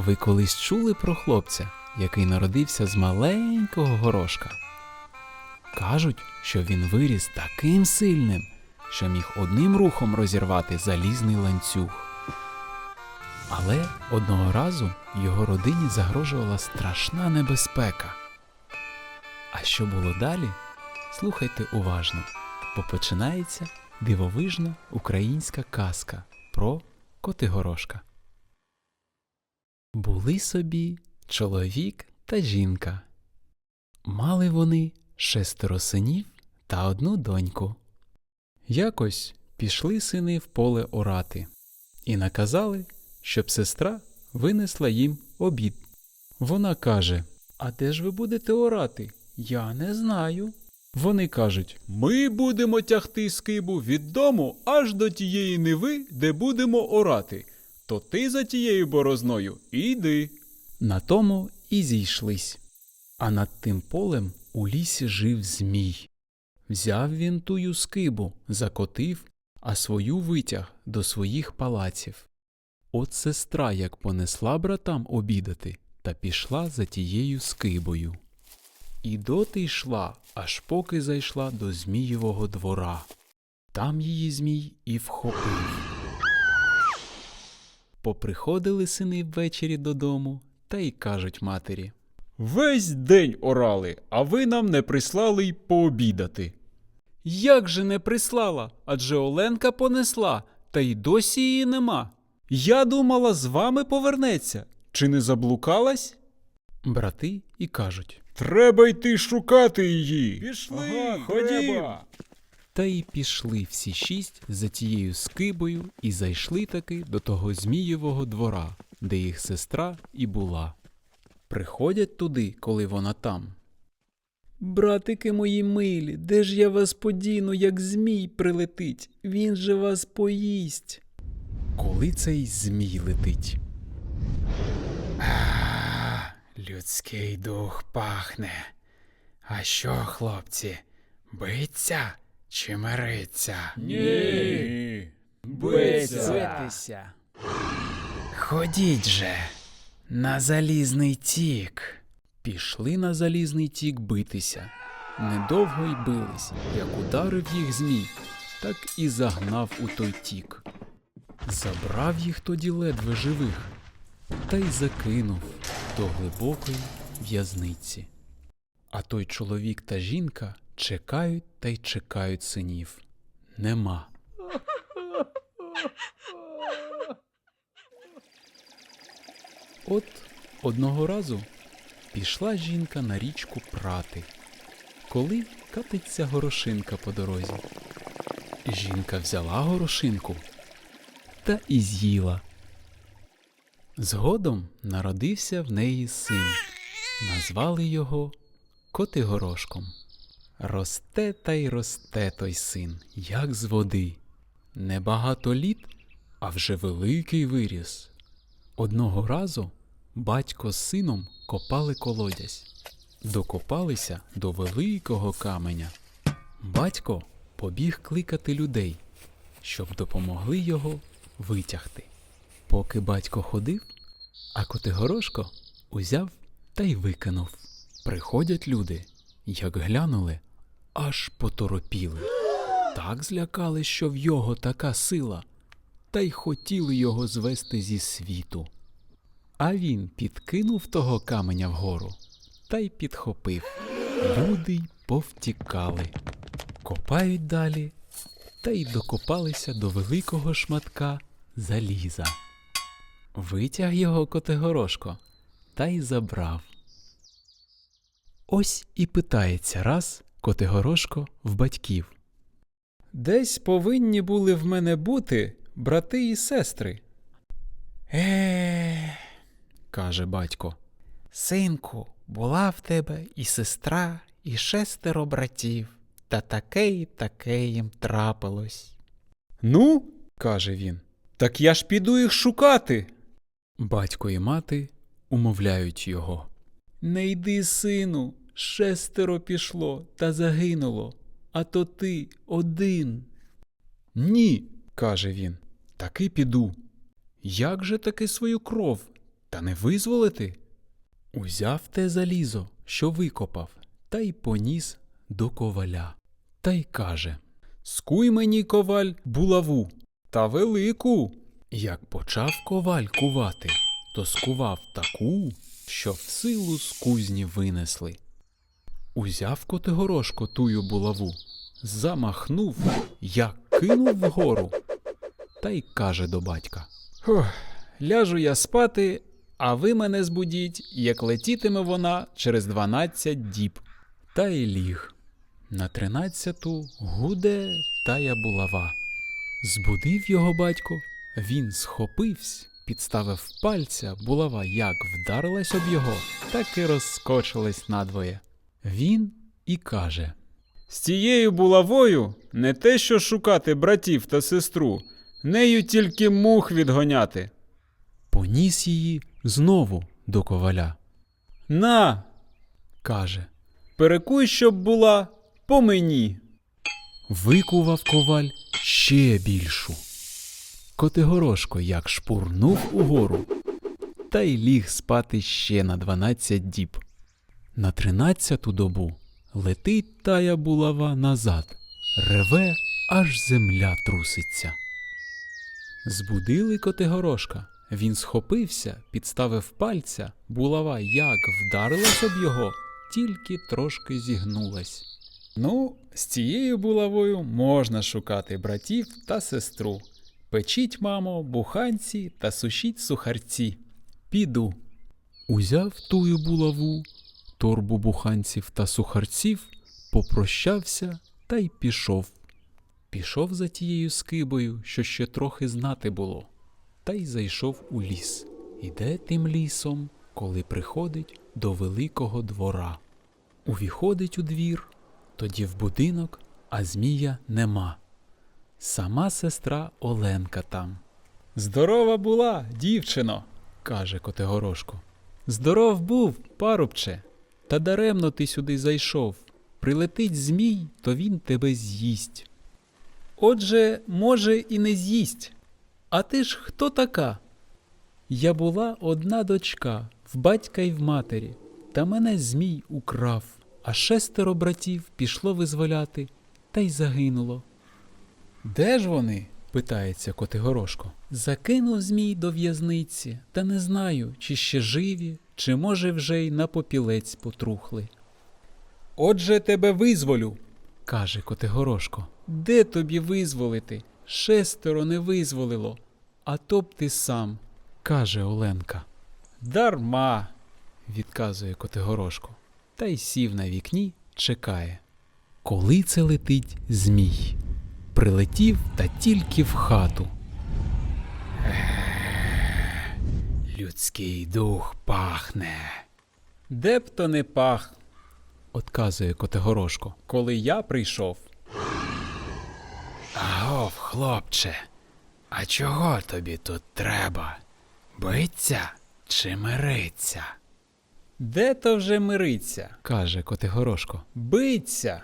Ви колись чули про хлопця, який народився з маленького горошка? Кажуть, що він виріс таким сильним, що міг одним рухом розірвати залізний ланцюг. Але одного разу його родині загрожувала страшна небезпека. А що було далі? Слухайте уважно, бо починається дивовижна українська казка про Котигорошка. Були собі чоловік та жінка. Мали вони шестеро синів та одну доньку. Якось пішли сини в поле орати і наказали, щоб сестра винесла їм обід. Вона каже: А де ж ви будете орати? Я не знаю. Вони кажуть: Ми будемо тягти скибу від дому аж до тієї ниви, де будемо орати. То ти за тією борозною і йди. На тому і зійшлись. А над тим полем у лісі жив Змій. Взяв він тую скибу, закотив, а свою витяг до своїх палаців. От сестра як понесла братам обідати та пішла за тією скибою. І доти йшла, аж поки зайшла до Змієвого двора. Там її Змій і вхопив. Поприходили сини ввечері додому та й кажуть матері. Весь день орали, а ви нам не прислали й пообідати. Як же не прислала? Адже Оленка понесла, та й досі її нема. Я думала, з вами повернеться. Чи не заблукалась? Брати і кажуть. Треба йти шукати її. Пішли, Ага, ходім. Та й пішли всі шість за тією скибою і зайшли таки до того Змієвого двора, де їх сестра і була. Приходять туди, коли вона там. Братики мої милі, де ж я вас подіну, як змій прилетить? Він же вас поїсть. Коли цей змій летить? людський дух пахне. А що, хлопці, биться чи мириться? Ні. Биться. Ходіть же на залізний тік. Пішли на залізний тік битися. Недовго й бились, як ударив їх змій, так і загнав у той тік. Забрав їх тоді ледве живих, та й закинув до глибокої в'язниці. А той чоловік та жінка чекають та й чекають синів. Нема. От одного разу пішла жінка на річку прати, коли катиться горошинка по дорозі. Жінка взяла горошинку та і з'їла. Згодом народився в неї син. Назвали його Котигорошком. Росте та й росте той син, як з води. Небагато літ, а вже великий виріс. Одного разу батько з сином копали колодязь, докопалися до великого каменя. Батько побіг кликати людей, щоб допомогли його витягти. Поки батько ходив, а Котигорошко узяв та й викинув. Приходять люди, як глянули, аж поторопіли. Так злякали, що в його така сила, та й хотіли його звести зі світу. А він підкинув того каменя вгору та й підхопив. Люди й повтікали. Копають далі та й докопалися до великого шматка заліза. Витяг його Котигорошко та й забрав. Ось і питається раз Котигорошко в батьків. Десь повинні були в мене бути брати і сестри. Е, каже батько. Синку, була в тебе і сестра, і шестеро братів, та таке й таке їм трапилось. Ну, каже він, так я ж піду їх шукати. Батько і мати умовляють його. Не йди, сину, шестеро пішло та загинуло, а то ти один. Ні, каже він, таки піду. Як же таки свою кров та не визволити. Узяв те залізо, що викопав, та й поніс до коваля. Та й каже Скуй мені, коваль, булаву, та велику. Як почав коваль кувати, то скував таку, що в силу з кузні винесли. Узяв Котигорошко тую булаву, замахнув, як кинув вгору, та й каже до батька ляжу я спати, а ви мене збудіть, як летітиме вона через дванадцять діб. Та й ліг. На тринадцяту гуде тая булава. Збудив його батько, він схопився, підставив пальця, булава як вдарилась об його, так і розскочилась надвоє. Він і каже З цією булавою не те, що шукати братів та сестру, нею тільки мух відгоняти. поніс її знову до коваля. На, Каже перекуй, щоб була по мені. Викував коваль ще більшу. Котигорошко як шпурнув угору, та й ліг спати ще на дванадцять діб. На тринадцяту добу летить тая булава назад, реве, аж земля труситься. Збудили Котигорошка. Він схопився, підставив пальця, булава як вдарилась об його, тільки трошки зігнулась. Ну, з цією булавою можна шукати братів та сестру. Печіть, мамо, буханці та сушіть сухарці. Піду. Узяв тую булаву, торбу буханців та сухарців, попрощався та й пішов. Пішов за тією скибою, що ще трохи знати було, та й зайшов у ліс. Іде тим лісом, коли приходить до великого двора. Увіходить у двір, тоді в будинок, а змія нема. Сама сестра Оленка там. Здорова була, дівчино. каже Котигорошко. Здоров був, парубче, та даремно ти сюди зайшов. Прилетить змій, то він тебе з'їсть. Отже, може, і не з'їсть. А ти ж хто така? Я була одна дочка, в батька й в матері, та мене змій украв, а шестеро братів пішло визволяти, та й загинуло. Де ж вони? питається Котигорошко. Закинув змій до в'язниці, та не знаю, чи ще живі, чи може вже й на попілець потрухли. Отже, тебе визволю. каже Котигорошко. Де тобі визволити? Шестеро не визволило, а то б ти сам, каже Оленка. Дарма. відказує Котигорошко, та й сів на вікні, чекає. Коли це летить змій? Прилетів та тільки в хату. Людський дух пахне, Де б то не пах, отказує Котигорошко. коли я прийшов. Агов, хлопче, а чого тобі тут треба? Биться чи мириться? Де то вже мириться? каже Котигорошко. Биться.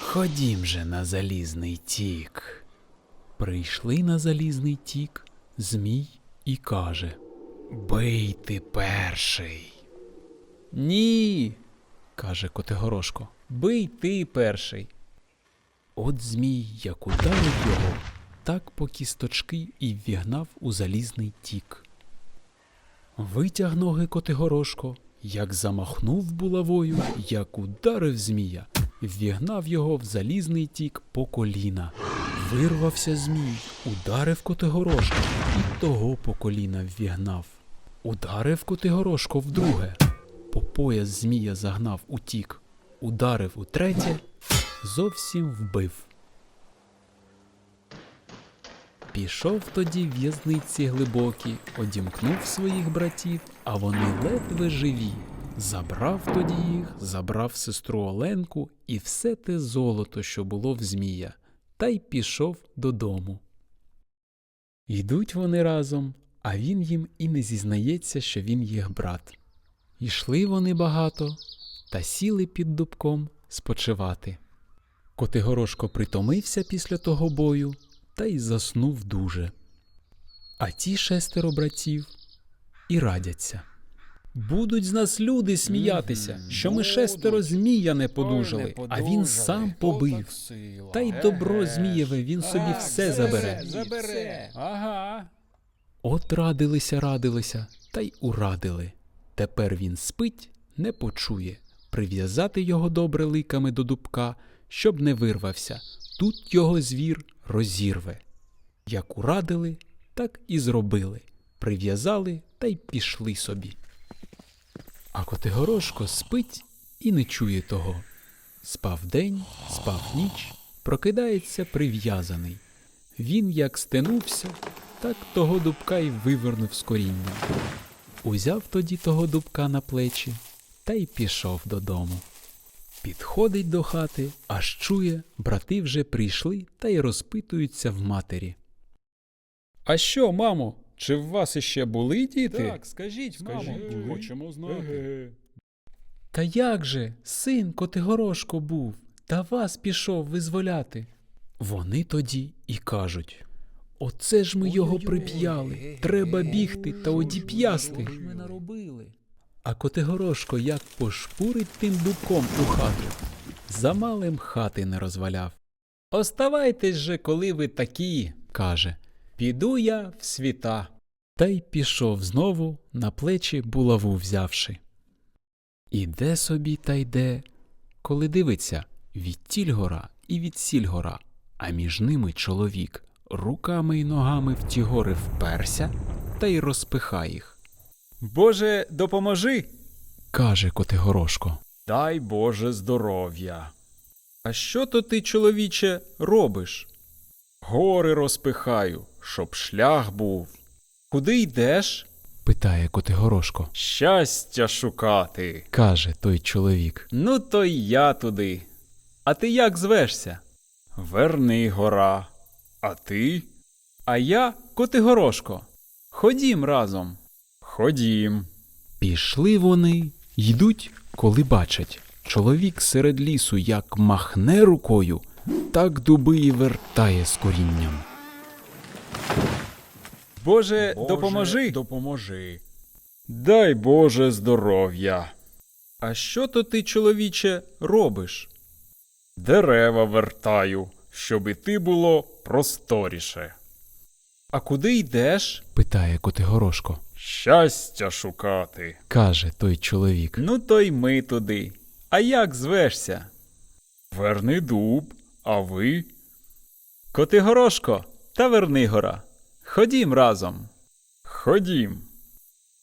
Ходім же на залізний тік. Прийшли на залізний тік Змій і каже Бий ти перший, Ні. каже Котигорошко. Бий ти перший. От Змій, як ударив його, так по кісточки і ввігнав у залізний тік. Витяг ноги Котигорошко, як замахнув булавою, як ударив змія, ввігнав його в залізний тік по коліна. Вирвався змій, ударив Котигорошко і того по коліна ввігнав. Ударив Котигорошко вдруге, по пояс змія загнав у тік, ударив утретє, зовсім вбив. Пішов тоді в'язниці глибокі, одімкнув своїх братів, а вони ледве живі. Забрав тоді їх, забрав сестру Оленку і все те золото, що було в Змія, та й пішов додому. Йдуть вони разом, а він їм і не зізнається, що він їх брат. Йшли вони багато та сіли під дубком спочивати. Котигорошко притомився після того бою та й заснув дуже. А ті шестеро братів і радяться. Будуть з нас люди сміятися, що ми шестеро змія не подужали, а він сам побив. Та й добро змієве, він собі все забере. Забере. Ага. От радилися, радилися, та й урадили. Тепер він спить, не почує. Прив'язати його добре ликами до дубка, щоб не вирвався. Тут його звір розірве. Як урадили, так і зробили. Прив'язали та й пішли собі. А Котигорошко спить і не чує того. Спав день, спав ніч, прокидається прив'язаний. Він як стенувся, так того дубка й вивернув з коріння. Узяв тоді того дубка на плечі та й пішов додому. Підходить до хати, аж чує, брати вже прийшли та й розпитуються в матері. А що, мамо, чи в вас іще були діти? Так, скажіть, мамо, Скажіть, хочемо знати. Та як же, син Котигорошко був, та вас пішов визволяти. Вони тоді і кажуть Оце ж ми його прип'яли, треба бігти та одіп'ясти. ми наробили? А Котигорошко як пошпурить тим дубком у хату. За малим хати не розваляв. Оставайтесь же, коли ви такі. Каже, Піду я в світа. та й пішов знову на плечі булаву взявши. Іде собі та йде, коли дивиться відтіль гора і відсіль гора, а між ними чоловік руками й ногами в ті гори вперся та й розпиха їх. Боже, допоможи. Каже Котигорошко. Дай Боже здоров'я. А що то ти, чоловіче, робиш? Гори розпихаю, щоб шлях був. Куди йдеш? питає Котигорошко. Щастя шукати. Каже той чоловік. Ну, то й я туди. А ти як звешся? Верни гора. А ти? А я Котигорошко. Ходім разом. Ходім. Пішли вони, йдуть, коли бачать. Чоловік серед лісу як махне рукою, так дуби і вертає з корінням. Боже, допоможи. Допоможи. Дай Боже здоров'я. А що то ти, чоловіче, робиш? Дерева вертаю, щоб іти було просторіше. А куди йдеш? питає Котигорошко. Щастя шукати. Каже той чоловік. Ну, то й ми туди. А як звешся? Верни дуб, а ви? Котигорошко та Вернигора. Ходім разом. Ходім.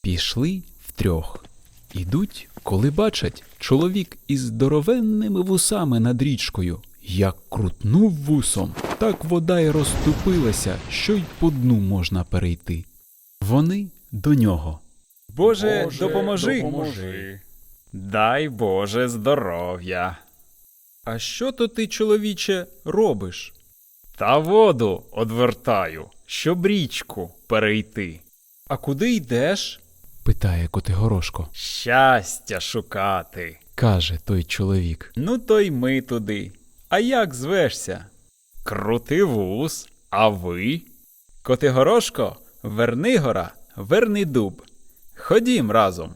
Пішли втрьох. Ідуть, коли бачать чоловік із здоровенними вусами над річкою. Як крутнув вусом, так вода й розступилася, що й по дну можна перейти. Вони до нього. Боже, Боже, допоможи. допоможи. Дай Боже здоров'я. А що то ти, чоловіче, робиш? Та воду одвертаю, щоб річку перейти. А куди йдеш? питає Котигорошко. Щастя шукати. Каже той чоловік. Ну, то й ми туди. А як звешся? Крутивус, а ви? Котигорошко, Вернигора, Вернидуб. Ходім разом.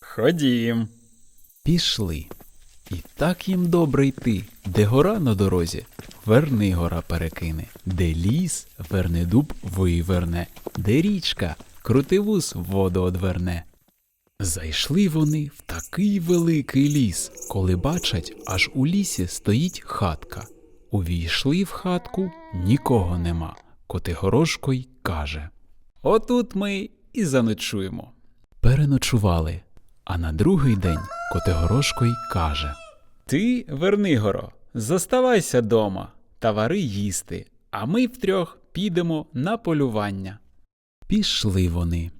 Ходім. Пішли. І так їм добре йти, де гора на дорозі, верни гора перекине, де ліс, верни дуб виверне, де річка, крутивус воду одверне. Зайшли вони в такий великий ліс, коли бачать, аж у лісі стоїть хатка. Увійшли в хатку, нікого нема. Котигорошко й каже. Отут ми і заночуємо. Переночували, а на другий день Котигорошко й каже. Ти, Вернигоро, заставайся дома та вари їсти, а ми втрьох підемо на полювання. Пішли вони,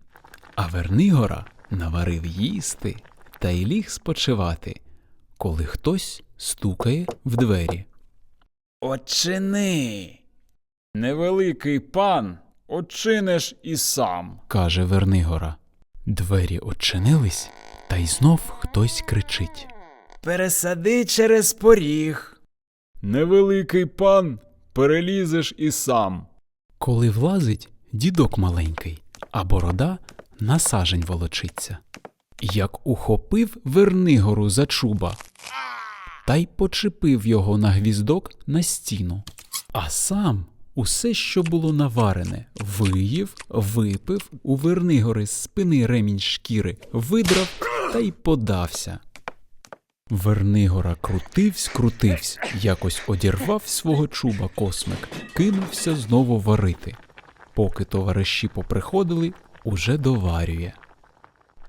а Вернигора наварив їсти та й ліг спочивати, коли хтось стукає в двері. Очини. Невеликий пан, очиниш і сам. каже Вернигора. Двері очинились, та й знов хтось кричить. Пересади через поріг. Невеликий пан, перелізеш і сам. Коли влазить дідок маленький, а борода на сажень волочиться. Як ухопив Вернигору за чуба, та й почепив його на гвіздок на стіну, а сам усе, що було наварене, виїв, випив, у Вернигори з спини ремінь шкіри, видрав та й подався. Вернигора крутивсь, крутивсь, якось одірвав свого чуба космик, кинувся знову варити. Поки товариші поприходили, уже доварює.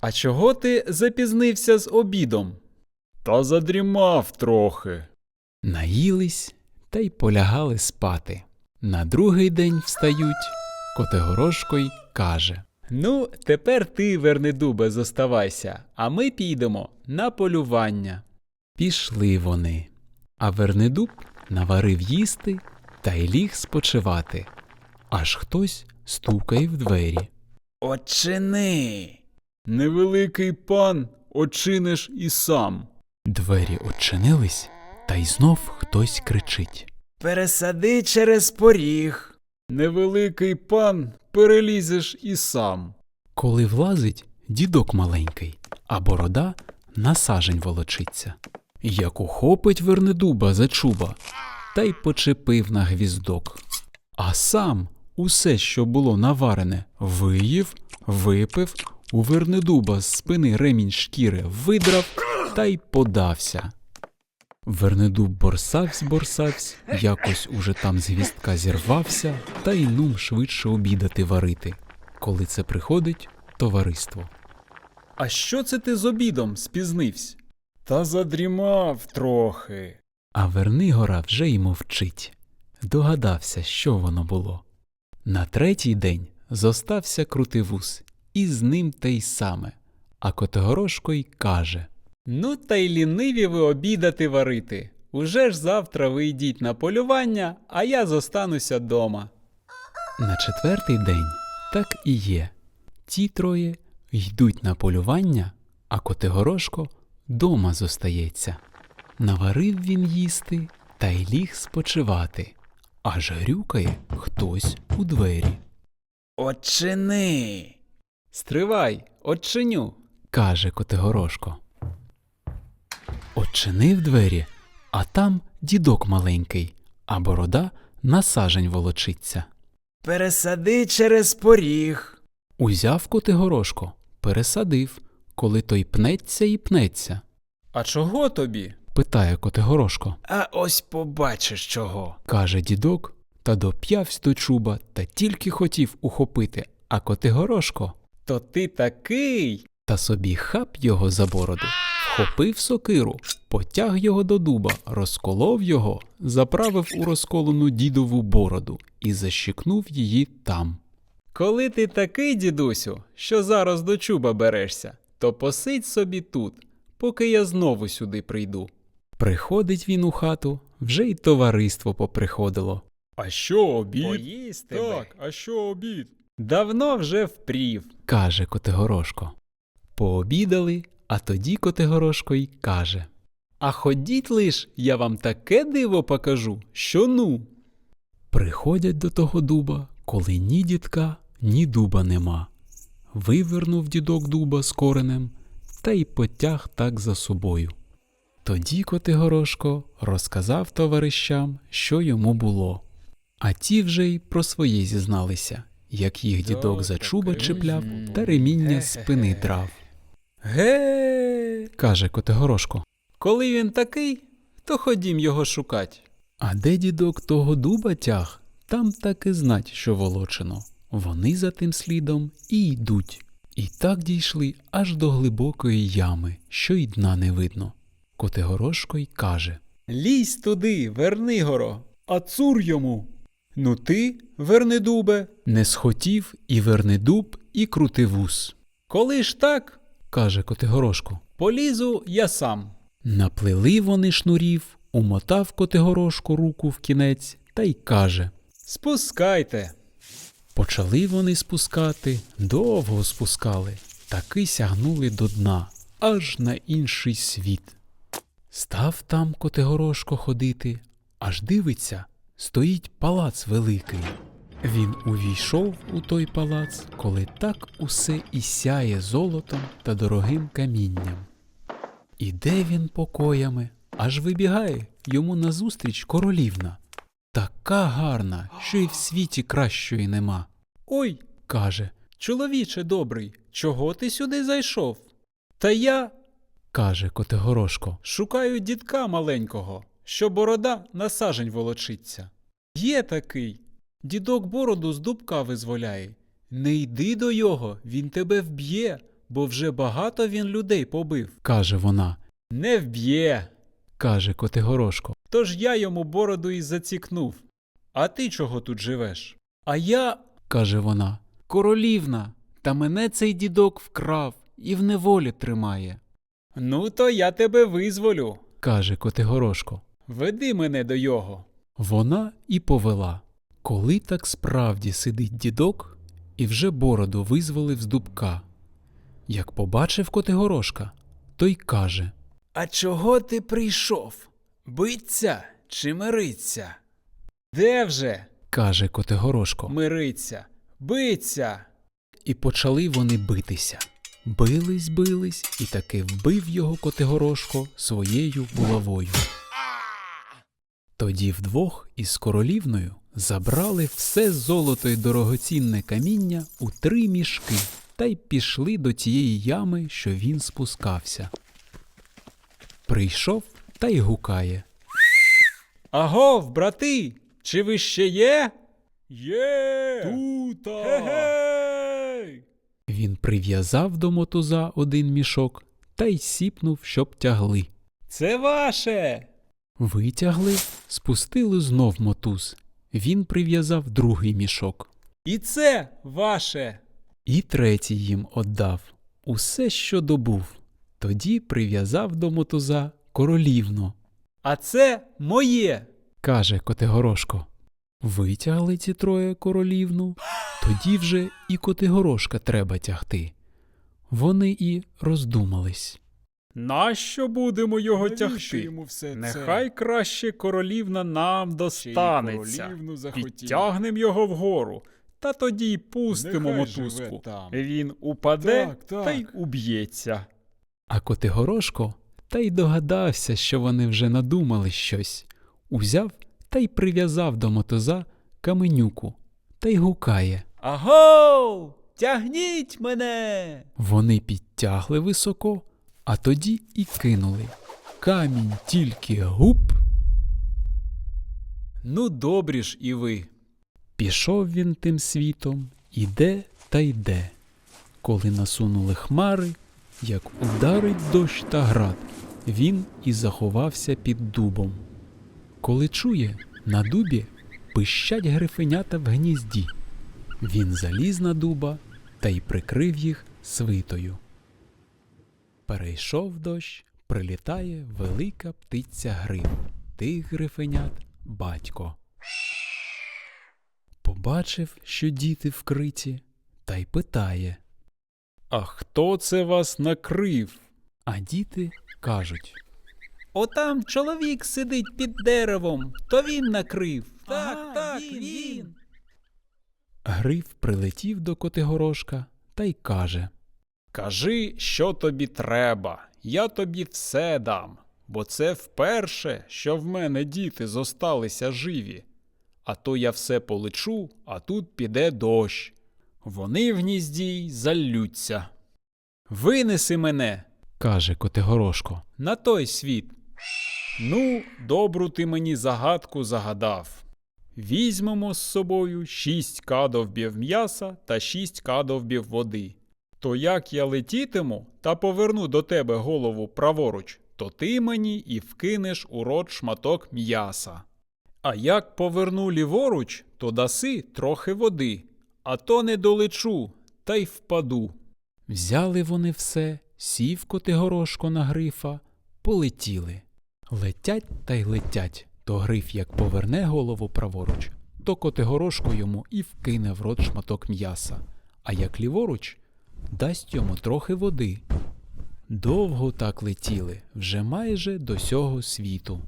А чого ти запізнився з обідом? Та задрімав трохи. Наїлись та й полягали спати. На другий день встають, Котигорошко й каже Ну, тепер ти, Вернедубе, зоставайся, а ми підемо на полювання. Пішли вони. А Вернедуб наварив їсти та й ліг спочивати. Аж хтось стукає в двері. Очини. Невеликий пан, очиниш і сам. Двері очинились, та й знов хтось кричить. Пересади через поріг. Невеликий пан, перелізеш і сам. Коли влазить дідок маленький, а борода на сажень волочиться. Як ухопить Вернедуба за чуба, та й почепив на гвіздок. А сам усе, що було наварене, виїв, випив, у Вернедуба з спини ремінь шкіри видрав та й подався. Вернедуб борсавсь, борсавсь, якось уже там з гвіздка зірвався, та й нум швидше обідати варити, коли це приходить товариство. А що це ти з обідом спізнився? Та задрімав трохи. А Вернигора вже й мовчить. Догадався, що воно було. На третій день зостався крутивус, і з ним те й саме. А Котигорошко й каже Ну та й ліниві ви обідати варити. Уже ж завтра ви йдіть на полювання, а я зостануся дома. на четвертий день так і є. Ті троє йдуть на полювання, а Котигорошко дома зостається. Наварив він їсти та й ліг спочивати, аж грюкає хтось у двері. Очини. Стривай, очиню. каже Котигорошко. Очинив двері, а там дідок маленький, а борода на сажень волочиться. Пересади через поріг. Узяв Котигорошко, пересадив, коли той пнеться і пнеться. А чого тобі? Питає Котигорошко, А ось побачиш чого. каже дідок, та доп'явсь до чуба та тільки хотів ухопити, а Котигорошко То ти такий. та собі хап його за бороду, вхопив сокиру, потяг його до дуба, розколов його, заправив у розколену дідову бороду і защикнув її там. Коли ти такий, дідусю, що зараз до чуба берешся, то посидь собі тут, поки я знову сюди прийду. Приходить він у хату, вже й товариство поприходило. А що обід? Поїсти Так, а що обід? Давно вже впрів. каже Котигорошко. Пообідали, а тоді Котигорошко й каже. А ходіть лиш, я вам таке диво покажу, що ну. Приходять до того дуба, коли ні дідка, ні дуба нема. Вивернув дідок дуба з коренем та й потяг так за собою. Тоді Котигорошко розказав товаришам, що йому було. А ті вже й про своє зізналися, як їх дідок за чуба чіпляв та реміння спини драв. Ге. Каже Котигорошко. Коли він такий, то ходім його шукать. А де дідок того дуба тяг, там так і знать, що волочено. Вони за тим слідом і йдуть. І так дійшли аж до глибокої ями, що й дна не видно. Котигорошко й каже Лізь туди, Вернигоро, а цур йому. Ну ти, Вернедубе, Не схотів і Вернедуб, і крутивус. коли ж так, каже Котигорошко. полізу я сам. Наплели вони шнурів, умотав Котигорошко руку в кінець та й каже Спускайте. Почали вони спускати, довго спускали, таки сягнули до дна, аж на інший світ. Став там Котигорошко ходити, аж дивиться, стоїть палац великий. Він увійшов у той палац, коли так усе і сяє золотом та дорогим камінням. Іде він покоями, аж вибігає йому назустріч королівна. Така гарна, що й в світі кращої нема. Ой, Каже, чоловіче добрий, чого ти сюди зайшов? Та я каже Котигорошко. шукаю дідка маленького, що борода на сажень волочиться. Є такий. Дідок бороду з дубка визволяє. Не йди до його, він тебе вб'є, бо вже багато він людей побив. каже вона. Не вб'є. Каже Котигорошко. Тож я йому бороду і зацікнув. А ти чого тут живеш? А я. каже вона. Королівна, та мене цей дідок вкрав і в неволі тримає. Ну, то я тебе визволю. каже Котигорошко. Веди мене до його. Вона і повела. Коли так справді сидить дідок і вже бороду визволив з дубка. Як побачив Котигорошка, той каже А чого ти прийшов? Биться чи мириться? Де вже? каже Котигорошко. Мириться, биться. І почали вони битися. Бились, бились, і таки вбив його Котигорошко своєю булавою. Тоді вдвох із королівною забрали все золото й дорогоцінне каміння у три мішки та й пішли до тієї ями, що він спускався. Прийшов та й гукає. Агов, брати, чи ви ще є? Є. Тута. Гей. Він прив'язав до мотуза один мішок та й сіпнув, щоб тягли. Це ваше. Витягли, спустили знов мотуз. Він прив'язав другий мішок. І це ваше. І третій їм оддав усе, що добув. Тоді прив'язав до мотуза королівну. А це моє. Каже Котигорошко. Витягли ці троє королівну, тоді вже і Котигорошка треба тягти. Вони і роздумались. Нащо будемо його Навіщо тягти? йому все це? Нехай краще королівна нам достанеться. королівну захотів. Підтягнем його вгору, та тоді й пустимо Нехай мотузку. там. Він упаде Так, так. та й уб'ється. А Котигорошко та й догадався, що вони вже надумали щось. Узяв та й прив'язав до мотоза каменюку та й гукає. Агов! Тягніть мене! Вони підтягли високо, а тоді і кинули. Камінь тільки гуп. Ну, добрі ж і ви. Пішов він тим світом, іде та йде. Коли насунули хмари, як ударить дощ та град, він і заховався під дубом. Коли чує, на дубі пищать грифенята в гнізді. Він заліз на дуба та й прикрив їх свитою. Перейшов дощ, прилітає велика птиця гриф. Тих грифенят батько. Побачив, що діти вкриті, та й питає. А хто це вас накрив? А діти кажуть Отам чоловік сидить під деревом, то він накрив. Так, Ага, так, він, він. Гриф прилетів до Котигорошка та й каже Кажи, що тобі треба, я тобі все дам, бо це вперше, що в мене діти зосталися живі. А то я все полечу, а тут піде дощ. Вони в гнізді й заллються. Винеси мене каже Котигорошко. на той світ. Ну, добру ти мені загадку загадав. Візьмемо з собою шість кадовбів м'яса та шість кадовбів води. То як я летітиму та поверну до тебе голову праворуч, то ти мені і вкинеш у рот шматок м'яса. А як поверну ліворуч, то даси трохи води, а то не долечу та й впаду. Взяли вони все, сів Котигорошко на грифа, полетіли. Летять та й летять. То гриф як поверне голову праворуч, то Котигорошко йому і вкине в рот шматок м'яса, а як ліворуч, дасть йому трохи води. Довго так летіли, вже майже до сього світу.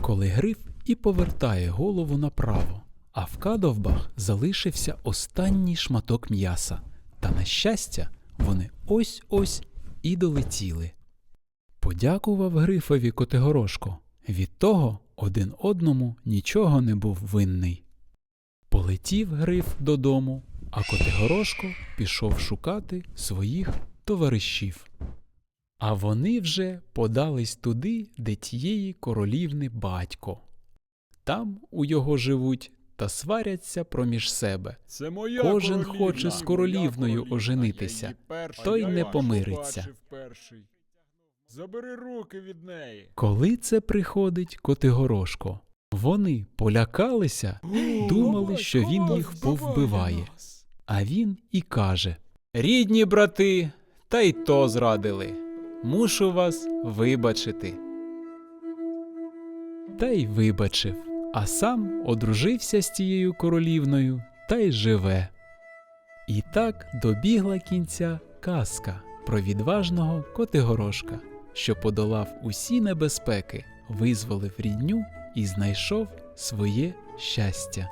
Коли гриф і повертає голову направо, А в кадовбах залишився останній шматок м'яса, та, на щастя, вони ось-ось і долетіли. Подякував Грифові Котигорошко. Від того один одному нічого не був винний. Полетів Гриф додому, а Котигорошко пішов шукати своїх товаришів. А вони вже подались туди, де тієї королівни батько. Там у його живуть та сваряться проміж себе. Це моя Кожен королівна. хоче з королівною Моя оженитися. Той не помириться. Забери руки від неї. Коли це приходить Котигорошко, вони полякалися, думали, що він їх повбиває. А він і каже: Рідні брати, та й то зрадили. Мушу вас вибачити. Та й вибачив, а сам одружився з тією королівною та й живе. І так добігла кінця казка про відважного Котигорошка, що подолав усі небезпеки, визволив рідню і знайшов своє щастя.